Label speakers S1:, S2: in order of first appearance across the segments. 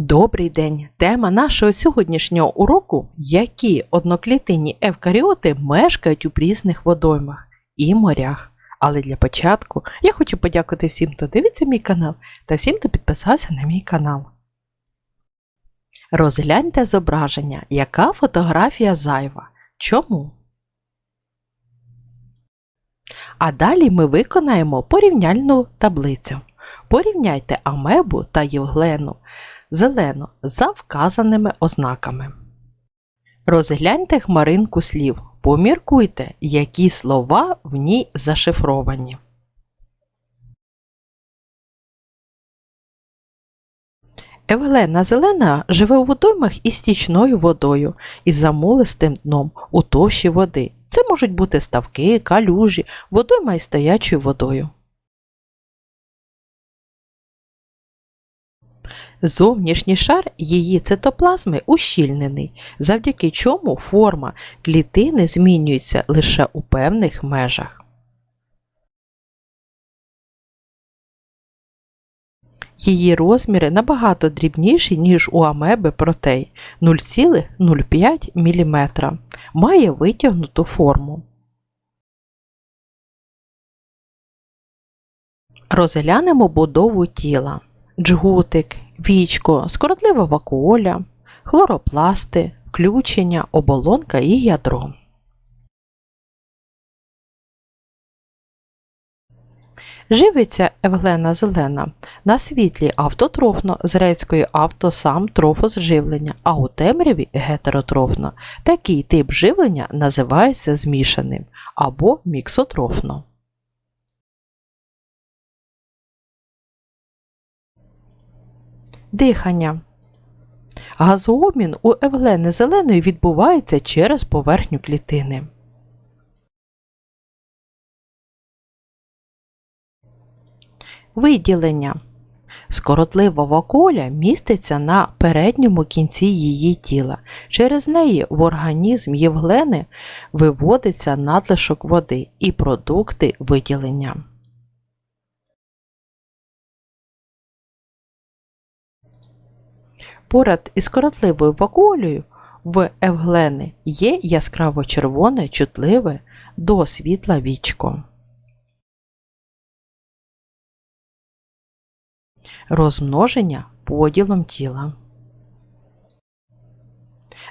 S1: Добрий день! Тема нашого сьогоднішнього уроку які одноклітинні евкаріоти мешкають у прісних водоймах і морях. Але для початку я хочу подякувати всім, хто дивиться мій канал та всім, хто підписався на мій канал. Розгляньте зображення, яка фотографія зайва. Чому? А далі ми виконаємо порівняльну таблицю. Порівняйте амебу та євглену зелену за вказаними ознаками. Розгляньте хмаринку слів. Поміркуйте, які слова в ній зашифровані. Евглена зелена живе у водоймах із стічною водою, із замулистим дном у товщі води. Це можуть бути ставки, калюжі, водойма із стоячою водою. Зовнішній шар її цитоплазми ущільнений, завдяки чому форма клітини змінюється лише у певних межах. Її розміри набагато дрібніші, ніж у амеби протей 0,05 мм. Має витягнуту форму. Розглянемо будову тіла джгутик, вічко, скоротлива вакуоля, хлоропласти, включення, оболонка і ядро. Живиться евглена зелена на світлі автотрофно з грецької автосам трофос живлення, а у темряві гетеротрофно. Такий тип живлення називається змішаним або міксотрофно. Дихання. Газообмін у евглени зеленої відбувається через поверхню клітини. Виділення. Скоротлива вакуоля міститься на передньому кінці її тіла. Через неї в організм євглени виводиться надлишок води і продукти виділення. Поряд із коротливою вакуолею в евглени є яскраво червоне, чутливе до світла вічко. Розмноження поділом тіла.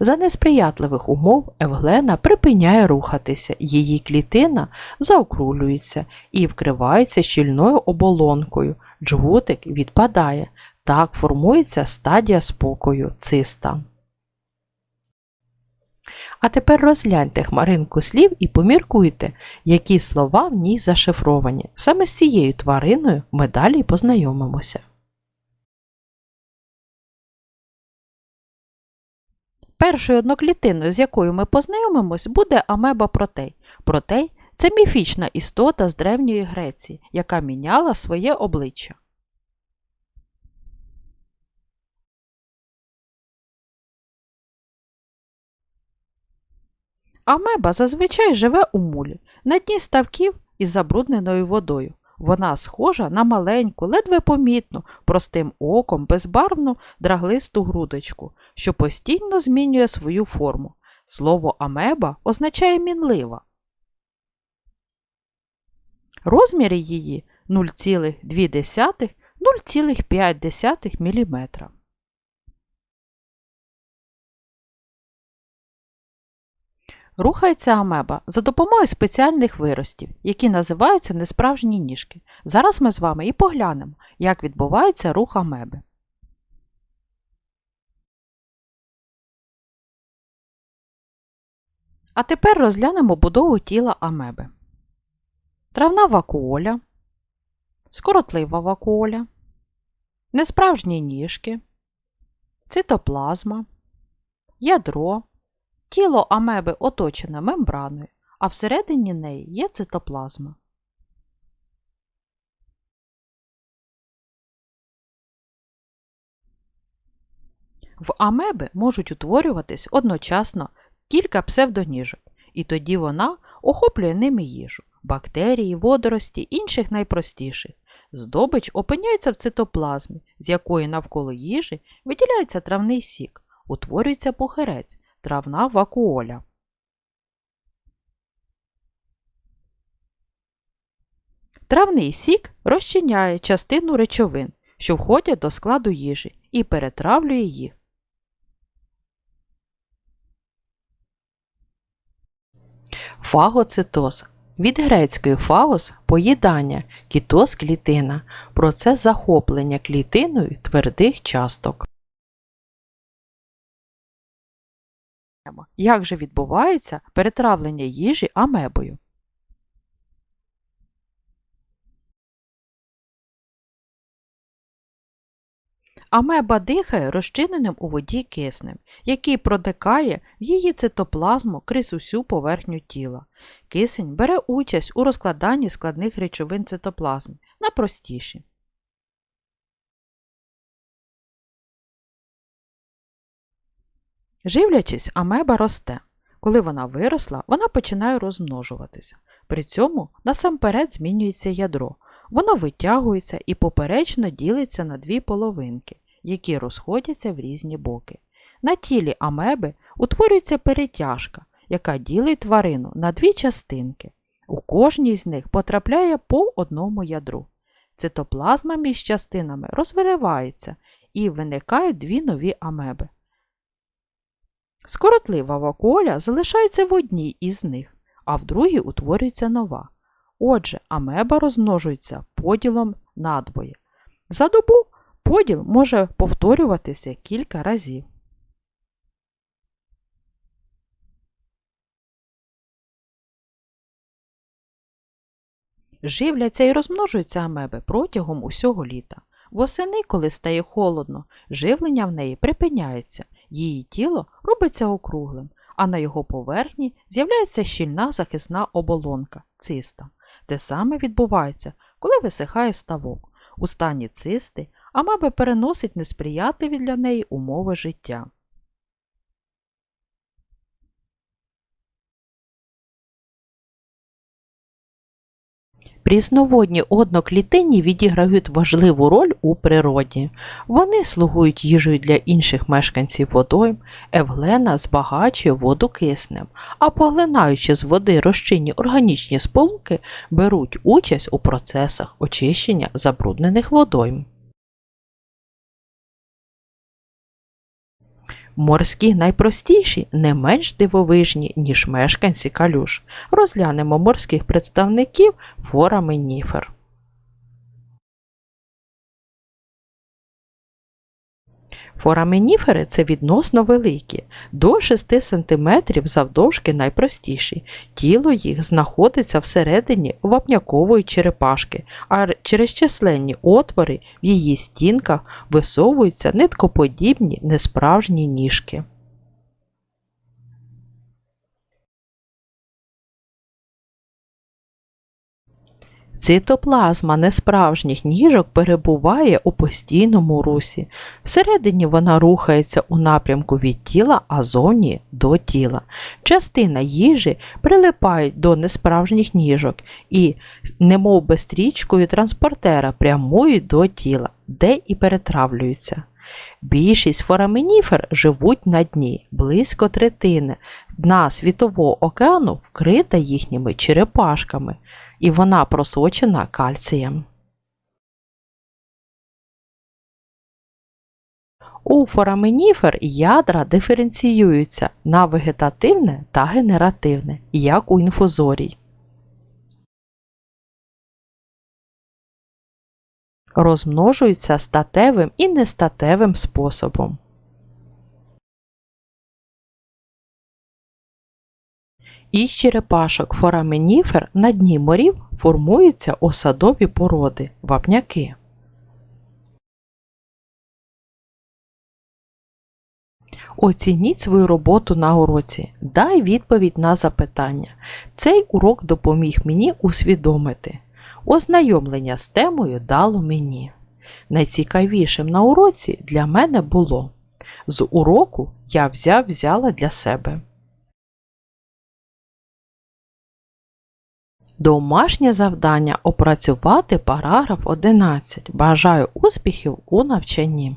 S1: За несприятливих умов Евглена припиняє рухатися, її клітина заокрулюється і вкривається щільною оболонкою, джгутик відпадає, так формується стадія спокою циста. А тепер розгляньте хмаринку слів і поміркуйте, які слова в ній зашифровані. Саме з цією твариною ми далі познайомимося. Першою одноклітиною, з якою ми познайомимось, буде амеба протей. Протей це міфічна істота з Древньої Греції, яка міняла своє обличчя. Амеба зазвичай живе у мулі, на дні ставків із забрудненою водою. Вона схожа на маленьку, ледве помітну, простим оком, безбарвну драглисту грудочку, що постійно змінює свою форму. Слово амеба означає мінлива. Розміри її 0,2-0,5 мм. Рухається амеба за допомогою спеціальних виростів, які називаються несправжні ніжки. Зараз ми з вами і поглянемо, як відбувається рух амеби. А тепер розглянемо будову тіла амеби. Травна вакуоля, скоротлива вакуоля, несправжні ніжки, цитоплазма, ядро. Тіло амеби оточене мембраною, а всередині неї є цитоплазма. В амеби можуть утворюватись одночасно кілька псевдоніжок, і тоді вона охоплює ними їжу, бактерії, водорості, інших найпростіших. Здобич опиняється в цитоплазмі, з якої навколо їжі виділяється травний сік, утворюється похирець, травна вакуоля. Травний сік розчиняє частину речовин, що входять до складу їжі, і перетравлює їх.
S2: Фагоцитоз від грецької фагос поїдання, кітоз клітина, процес захоплення клітиною твердих часток.
S1: Як же відбувається перетравлення їжі амебою? Амеба дихає розчиненим у воді киснем, який проникає в її цитоплазму крізь усю поверхню тіла. Кисень бере участь у розкладанні складних речовин цитоплазми на простіші. Живлячись, амеба росте. Коли вона виросла, вона починає розмножуватися. При цьому насамперед змінюється ядро. Воно витягується і поперечно ділиться на дві половинки, які розходяться в різні боки. На тілі амеби утворюється перетяжка, яка ділить тварину на дві частинки. У кожній з них потрапляє по одному ядру. Цитоплазма між частинами розвиривається і виникають дві нові амеби. Скоротлива вакуоля залишається в одній із них, а в другій утворюється нова. Отже, амеба розмножується поділом надвоє. За добу поділ може повторюватися кілька разів. Живляться і розмножуються амеби протягом усього літа. Восени, коли стає холодно, живлення в неї припиняється, її тіло робиться округлим, а на його поверхні з'являється щільна захисна оболонка циста. Те саме відбувається, коли висихає ставок. У стані цисти амеба переносить несприятливі для неї умови життя.
S2: Прісноводні одноклітинні відіграють важливу роль у природі. Вони слугують їжею для інших мешканців водойм, евглена збагачує воду киснем, а поглинаючи з води розчинні органічні сполуки, беруть участь у процесах очищення забруднених водойм. Морські найпростіші не менш дивовижні, ніж мешканці калюш. Розглянемо морських представників фораменіфер. Фораменіфери це відносно великі, до 6 см завдовжки найпростіші. Тіло їх знаходиться всередині вапнякової черепашки, а через численні отвори в її стінках висовуються ниткоподібні несправжні ніжки. Цитоплазма несправжніх ніжок перебуває у постійному русі. Всередині вона рухається у напрямку від тіла, а зовні до тіла. Частина їжі прилипає до несправжніх ніжок і, немов би стрічкою транспортера, прямують до тіла, де і перетравлюються. Більшість фораменіфер живуть на дні, близько третини. Дна Світового океану вкрита їхніми черепашками, і вона просочена кальцієм. У фораменіфер ядра диференціюються на вегетативне та генеративне, як у інфузорій. Розмножуються статевим і нестатевим способом. Із черепашок фораменіфер на дні морів формуються осадові породи вапняки. Оцініть свою роботу на уроці. Дай відповідь на запитання. Цей урок допоміг мені усвідомити. Ознайомлення з темою дало мені. Найцікавішим на уроці для мене було. З уроку я взяв взяла для себе. Домашнє завдання опрацювати параграф 11. Бажаю успіхів у навчанні.